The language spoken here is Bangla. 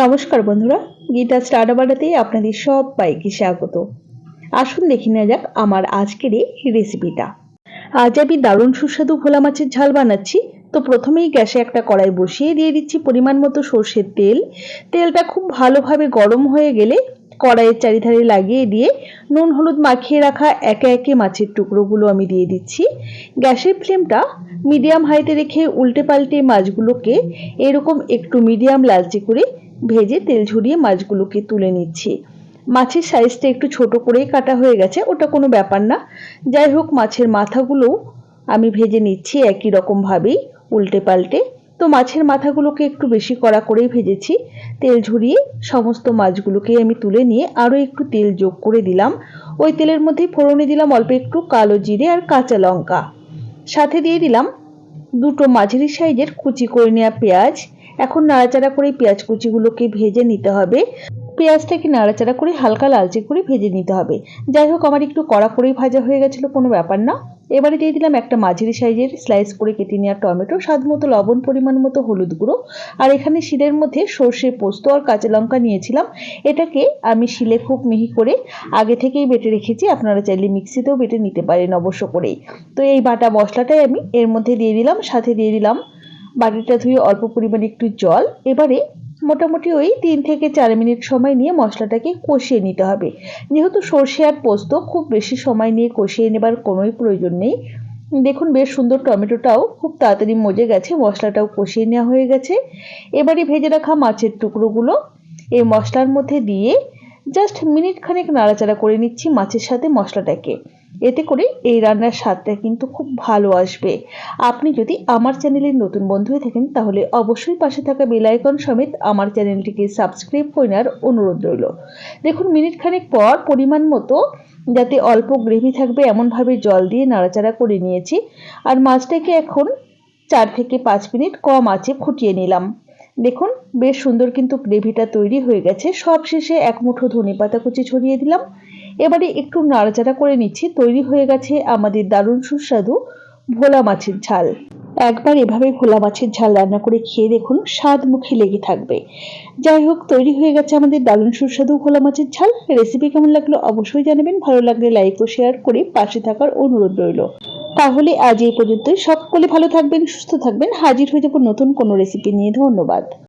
নমস্কার বন্ধুরা, গীতা স্টাডাবাডাতে আপনাদের সবাইকে স্বাগত। আসুন দেখে নেওয়া যাক আমার আজকের এই রেসিপিটা আজ আমি দারুণ সুস্বাদু ভোলা মাছের ঝাল বানাচ্ছি। তো প্রথমেই গ্যাসে একটা কড়াই বসিয়ে দিয়ে দিচ্ছি পরিমাণ মতো সর্ষের তেল। তেলটা খুব ভালোভাবে গরম হয়ে গেলে কড়াইয়ের চারিধারে লাগিয়ে দিয়ে নুন হলুদ মাখিয়ে রাখা একে একে মাছের টুকরোগুলো আমি দিয়ে দিচ্ছি। গ্যাসের ফ্লেমটা মিডিয়াম হাইতে রেখে উল্টে পাল্টে মাছগুলোকে এরকম একটু মিডিয়াম লালচে করে ভেজে তেল ঝরিয়ে মাছগুলোকে তুলে নিচ্ছি। মাছের সাইজটা একটু ছোট করেই কাটা হয়ে গেছে, ওটা কোনো ব্যাপার না। যাই হোক, মাছের মাথাগুলো আমি ভেজে নিচ্ছি একই রকমভাবেই, উল্টে পাল্টে। তো মাছের মাথাগুলোকে একটু বেশি কড়া করেই ভেজেছি। তেল ঝরিয়ে সমস্ত মাছগুলোকে আমি তুলে নিয়ে আরও একটু তেল যোগ করে দিলাম। ওই তেলের মধ্যে ফোড়নে দিলাম অল্প একটু কালো জিরে আর কাঁচা লঙ্কা। সাথে দিয়ে দিলাম দুটো মাঝারি সাইজের কুচি করে নেওয়া পেঁয়াজ এখন নাড়াচাড়া করে পেঁয়াজ কুচিগুলোকে ভেজে নিতে হবে। পেঁয়াজটাকে নাড়াচাড়া করে হালকা লালচে করে ভেজে নিতে হবে। যাই হোক, আমার একটু কড়া করেই ভাজা হয়ে গেছিল, কোনো ব্যাপার না। এবারে দিয়ে দিলাম একটা মাঝারি সাইজের স্লাইস করে কেটে নেওয়া টমেটো, স্বাদ মতো লবণ, পরিমাণ মতো হলুদ গুঁড়ো। আর এখানে শিলের মধ্যে সর্ষে পোস্ত আর কাঁচা লঙ্কা নিয়েছিলাম। এটাকে আমি শিলে খুব মিহি করে আগে থেকেই বেটে রেখেছি, আপনারা চাইলে মিক্সিতেও বেটে নিতে পারেন অবশ্য করেই। তো এই বাটা মশলাটাই আমি এর মধ্যে দিয়ে দিলাম, সাথে দিয়ে দিলাম বাটিটা ধুয়ে অল্প পরিমাণে একটু জল। এবারে মোটামুটি ওই তিন থেকে চার মিনিট সময় নিয়ে মশলাটাকে কষিয়ে নিতে হবে। যেহেতু সর্ষে আর পোস্ত খুব বেশি সময় নিয়ে কষিয়ে নেবার কোনোই প্রয়োজন নেই। দেখুন বেশ সুন্দর টমেটোটাও খুব তাড়াতাড়ি মজে গেছে, মশলাটাও কষিয়ে নেওয়া হয়ে গেছে। এবারে ভেজে রাখা মাছের টুকরোগুলো এই মশলার মধ্যে দিয়ে জাস্ট মিনিট খানেক নাড়াচাড়া করে নিচ্ছি মাছের সাথে মশলাটাকে। এতে করে এই রান্নার স্বাদটা কিন্তু খুব ভালো আসবে। আপনি যদি আমার চ্যানেলের নতুন বন্ধু হয়ে থাকেন, তাহলে অবশ্যই পাশে থাকা বেলাইকন সমেত আমার চ্যানেলটিকে সাবস্ক্রাইব করে নেওয়ার অনুরোধ রইল। দেখুন, মিনিট খানেক পর পরিমাণ মতো যাতে অল্প গ্রেভি থাকবে, এমনভাবে জল দিয়ে নাড়াচাড়া করে নিয়েছি। আর মাছটাকে এখন চার থেকে পাঁচ মিনিট কম আঁচে ফুটিয়ে নিলাম। দেখুন, বেশ সুন্দর কিন্তু গ্রেভিটা তৈরি হয়ে গেছে। সব শেষে এক মুঠো ধনে পাতা কুচি ছড়িয়ে দিলাম। এবারে একটু নাড়াচাড়া করে নিচ্ছি, তৈরি হয়ে গেছে আমাদের দারুণ সুস্বাদু ভোলা মাছের ঝাল। একবার এভাবে ভোলা মাছের ঝাল রান্না করে খেয়ে দেখুন, স্বাদ মুখে লেগে থাকবে। যাই হোক, তৈরি হয়ে গেছে আমাদের দারুণ সুস্বাদু ভোলা মাছের ঝাল। রেসিপি কেমন লাগল অবশ্যই জানাবেন, ভালো লাগলে লাইক ও শেয়ার করে পাশে থাকার অনুরোধ রইল। তাহলে আজ এই পর্যন্তই, সকলে ভালো থাকবেন, সুস্থ থাকবেন, হাজির হয়ে যাব নতুন কোনো রেসিপি নিয়ে। ধন্যবাদ।